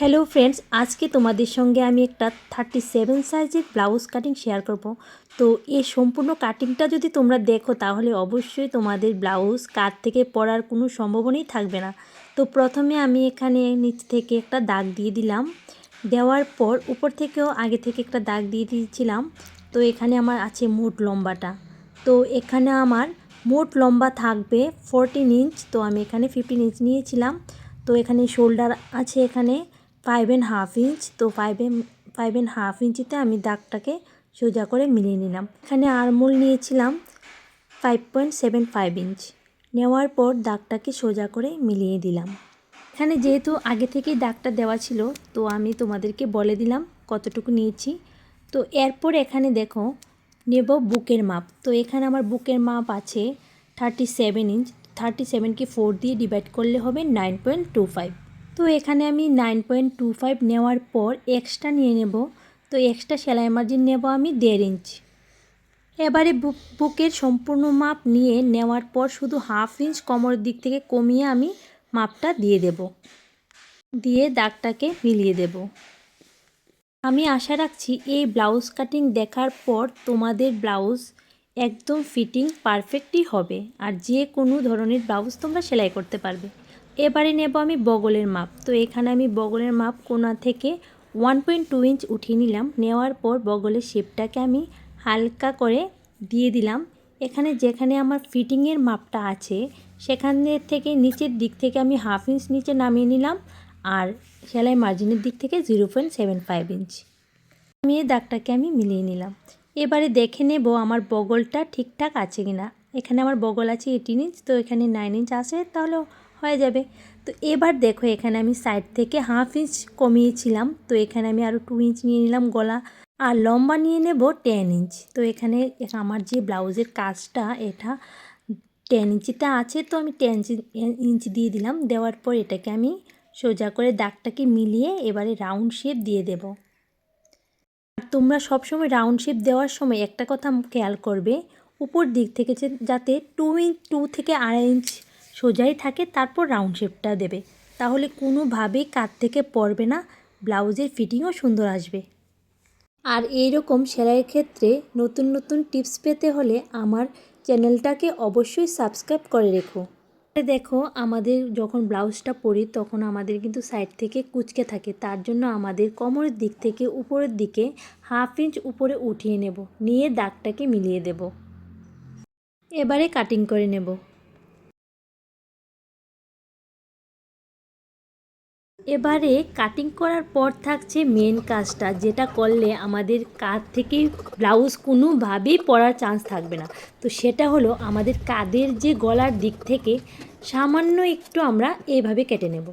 Hello friends, আজকে তোমাদের সঙ্গে আমি একটা থার্টি সেভেন সাইজের ব্লাউজ কাটিং শেয়ার করব। তো এই সম্পূর্ণ কাটিংটা যদি তোমরা দেখো, তাহলে অবশ্যই তোমাদের ব্লাউজ কাট থেকে পরার কোনো সম্ভাবনাই থাকবে না। তো প্রথমে আমি এখানে নিচ থেকে একটা দাগ দিয়ে দিলাম। দেওয়ার পর উপর থেকেও আগে থেকে একটা দাগ দিয়ে দিয়েছিলাম। তো এখানে আমার আছে মোট লম্বাটা। তো এখানে আমার মোট লম্বা থাকবে ফোরটিন ইঞ্চ তো আমি এখানে ফিফটিন ইঞ্চ নিয়েছিলাম। তো এখানে শোল্ডার আছে এখানে। ফাইভ অ্যান্ড হাফ ইঞ্চ তো ফাইভ ফাইভ অ্যান্ড হাফ ইঞ্চিতে আমি দাগটাকে সোজা করে মিলিয়ে নিলাম। এখানে আরমোল নিয়েছিলাম five point seven five inch নেওয়ার পর দাগটাকে সোজা করে মিলিয়ে দিলাম। এখানে যেহেতু আগে থেকেই দাগটা দেওয়া ছিল, তো আমি তোমাদেরকে বলে দিলাম কতটুকু নিয়েছি। তো এরপর এখানে দেখো, নেব বুকের মাপ। তো এখানে আমার বুকের মাপ আছে থার্টি সেভেন ইঞ্চ থার্টি সেভেনকে ফোর দিয়ে ডিভাইড করলে হবে নাইন পয়েন্ট টু ফাইভ তো এখানে আমি নাইন পয়েন্ট টু ফাইভ নেওয়ার পর এক্সট্রা নিয়ে নেব। তো এক্সট্রা সেলাই মার্জিন নেব আমি দেড় ইঞ্চ এবারে বুক বুকের সম্পূর্ণ মাপ নিয়ে নেওয়ার পর শুধু হাফ ইঞ্চ কোমরের দিক থেকে কমিয়ে আমি মাপটা দিয়ে দেব। দিয়ে দাগটাকে মিলিয়ে দেব। আমি আশা রাখছি এই ব্লাউজ কাটিং দেখার পর তোমাদের ব্লাউজ একদম ফিটিং পারফেক্টই হবে। আর যে কোনো ধরনের ব্লাউজ তোমরা সেলাই করতে পারবে। এবারে নেব আমি বগলের মাপ। তো এখানে আমি বগলের মাপ কোনা থেকে ওয়ান পয়েন্ট টু ইঞ্চ উঠিয়ে নিলাম। নেওয়ার পর বগলের শেপটাকে আমি হালকা করে দিয়ে দিলাম। এখানে যেখানে আমার ফিটিংয়ের মাপটা আছে, সেখানে থেকে নিচের দিক থেকে আমি হাফ ইঞ্চ নিচে নামিয়ে নিলাম আর সেলাই মার্জিনের দিক থেকে zero point seven five inch আমি এই দাগটাকে আমি মিলিয়ে নিলাম। এবারে দেখে নেব আমার বগলটা ঠিকঠাক আছে কিনা। এখানে আমার বগল আছে এইটিন ইঞ্চ তো এখানে নাইন ইঞ্চ আছে, তাহলে হয়ে যাবে। তো এবার দেখো, এখানে আমি সাইড থেকে হাফ ইঞ্চ কমিয়েছিলাম। তো এখানে আমি আরও টু ইঞ্চ নিয়ে নিলাম গলা। আর লম্বা নিয়ে নেব টেন ইঞ্চ তো এখানে আমার যে ব্লাউজের কাজটা, এটা টেন ইঞ্চিতে আছে। তো আমি টেন ইঞ্চ দিয়ে দিলাম। দেওয়ার পর এটাকে আমি সোজা করে দাগটাকে মিলিয়ে এবারে রাউন্ড শেপ দিয়ে দেব। আর তোমরা সবসময় রাউন্ড শেপ দেওয়ার সময় একটা কথা খেয়াল করবে, উপর দিক থেকে যাতে টু ইঞ্চ টু থেকে আড়াই ইঞ্চ সোজাই থাকে, তারপর রাউন্ড শেপটা দেবে। তাহলে কোনোভাবেই কাত থেকে পড়বে না, ব্লাউজের ফিটিংও সুন্দর আসবে। আর এই রকম সেলাইয়ের ক্ষেত্রে নতুন নতুন টিপস পেতে হলে আমার চ্যানেলটাকে অবশ্যই সাবস্ক্রাইব করে রেখো। দেখো, আমাদের যখন ব্লাউজটা পরি, তখন আমাদের কিন্তু সাইড থেকে কুচকে থাকে। তার জন্য আমাদের কোমরের দিক থেকে উপরের দিকে হাফ ইঞ্চ উপরে উঠিয়ে নেব। নিয়ে দাগটাকে মিলিয়ে দেব। এবারে কাটিং করে নেব। এবারে কাটিং করার পর থাকছে মেন কাজটা, যেটা করলে আমাদের কাঁধ থেকে ব্লাউজ কোনোভাবেই পরার চান্স থাকবে না। তো সেটা হলো আমাদের কাদের যে গলার দিক থেকে সামান্য একটু আমরা এইভাবে কেটে নেব।